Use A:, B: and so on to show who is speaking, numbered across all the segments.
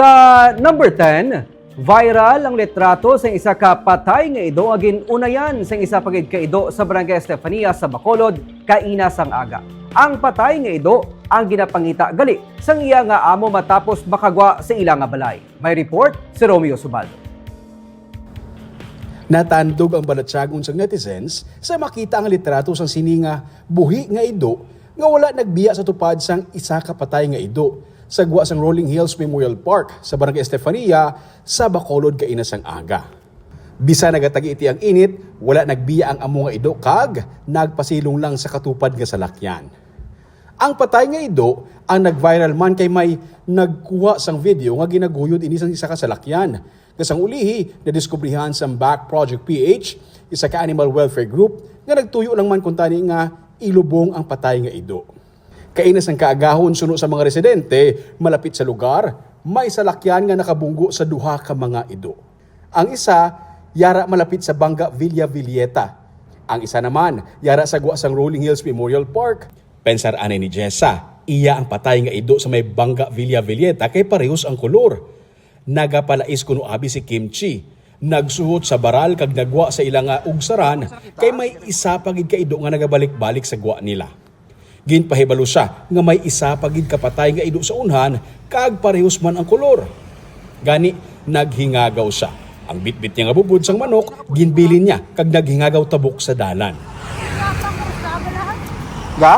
A: Sa number 10, viral ang litrato sa isa ka patay nga ido agin unayan sa isa pagid ka ido sa Barangay Estefania sa Bacolod, kaina sang aga. Ang patay nga ido ang ginapangita gali sang iya nga amo matapos makagwa sa ilang nga balay. May report si Romeo Subaldo.
B: Natandog ang balatsagon sa netizens sa makita ang litrato sang sininga buhi nga ido nga wala nagbiya sa tupad sang isa ka patay nga ido sa gwa sang Rolling Hills Memorial Park sa Barangay Estefania sa Bacolod kaina sang aga. Bisa nagatagi iti ang init, wala nagbiya ang amo nga ido kag nagpasilong lang sa katupad nga salakyan. Ang patay nga ido ang nag-viral man kay may nagkuha sang video nga ginaguyod ini sang isa ka salakyan. Kasang ulihi na diskubrihan sa Back Project PH, isa ka animal welfare group nga nagtuyo lang man kung tani nga ilubong ang patay nga ido. Kainas ang kaagahon suno sa mga residente malapit sa lugar, may salakyan nga nakabunggo sa duha ka mga ido. Ang isa, yara malapit sa Banga Villa Villeta. Ang isa naman, yara sa guwa sang Rolling Hills Memorial Park. Pensar anay ni Jessa, iya ang patay nga ido sa may Banga Villa Villeta kay parehos ang kolor. Nagapalais kuno abi si Kimchi. Nagsuhot sa baral kag nagwa sa ilang ugsaran kay may isa pagid ka ido nga nagabalik-balik sa guwa nila. Ginpahibalo siya nga may isa pagid kapatay nga ido sa unhan kag parehos man ang kolor. Gani naghingagaw siya. Ang bitbit niya nga bubud sang manok, ginbilin niya kag naghingagaw tabok sa dalan.
C: Ga?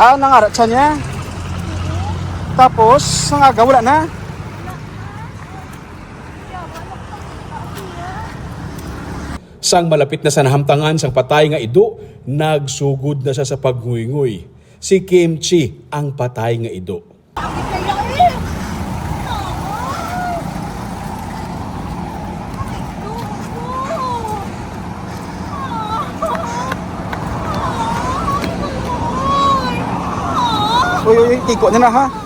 C: Ah, nangarat siya niya. Tapos, nangaga, wala na.
B: Sang malapit na sa nahamtangan sang patay nga ido, nagsugod na siya sa pagnguy Si Kimchi ang patay nga ido.
C: Uy, uy, uy, tiko niya na ha.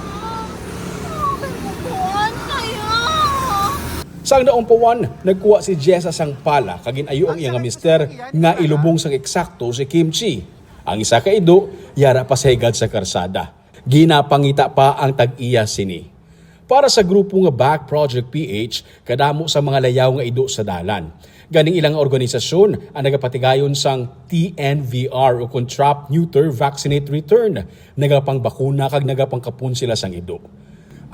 B: Sang naumpuan, nagkuha si Jessa sang pala kagin ayo ang iyang mister nga ilubong sang eksakto si Kimchi. Ang isa ka ido, yara pa sa higad sa karsada. Ginapangita pa ang tag-iya sini. Para sa grupo nga Back Project PH, kadamo sa mga layaw nga ido sa dalan. Ganing ilang organisasyon ang nagapatigayon sang TNVR o Contract Neuter Vaccinate Return. Nagapang bakuna kag nagapangkapun sila sang ido.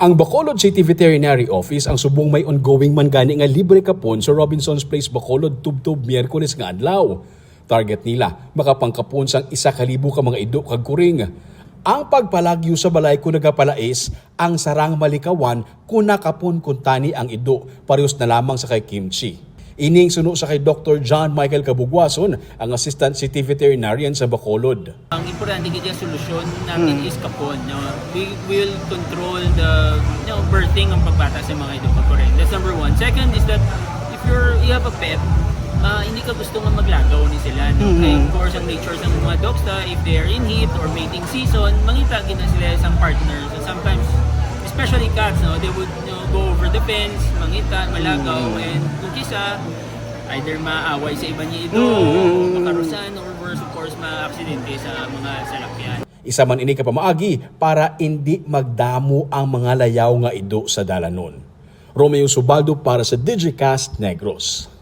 B: Ang Bacolod City Veterinary Office ang subong may ongoing man gani nga libre kapon sa Robinson's Place Bacolod tubtob Miyerkules nga adlaw. Target nila makapangkapon sang isa kalibo ka mga ido kag kuring. Ang pagpalagyo sa balay ko nagapalais ang sarang malikawan kung nakapon kuntani ang ido parehos na lamang sa kay Kimchi. Ining suno sa kay Dr. John Michael Kabugwason, ang Assistant City Veterinarian sa Bacolod.
D: Ang importante kaya solusyon natin is kapon. No? We will control the you know, birthing ng pagbata sa mga ito correct. That's number one. Second is that if you're you have a pet, ah, hindi ka gusto nga maglagaw ni sila. No? Kaya of course, ang nature ng mga dogs na if they're in heat or mating season, mangita gina sila isang partner. So sometimes, especially cats, no, they would you know, go over the fence, mangita, malagaw, and kung kisa, either maaway sa iba niya ito, makarusan, or worse, of course, ma-aksidente sa mga salakyan.
B: Isa man ini ka pamaagi para hindi magdamo ang mga layaw nga ido sa dalanon. Romeo Subaldo para sa Digicast Negros.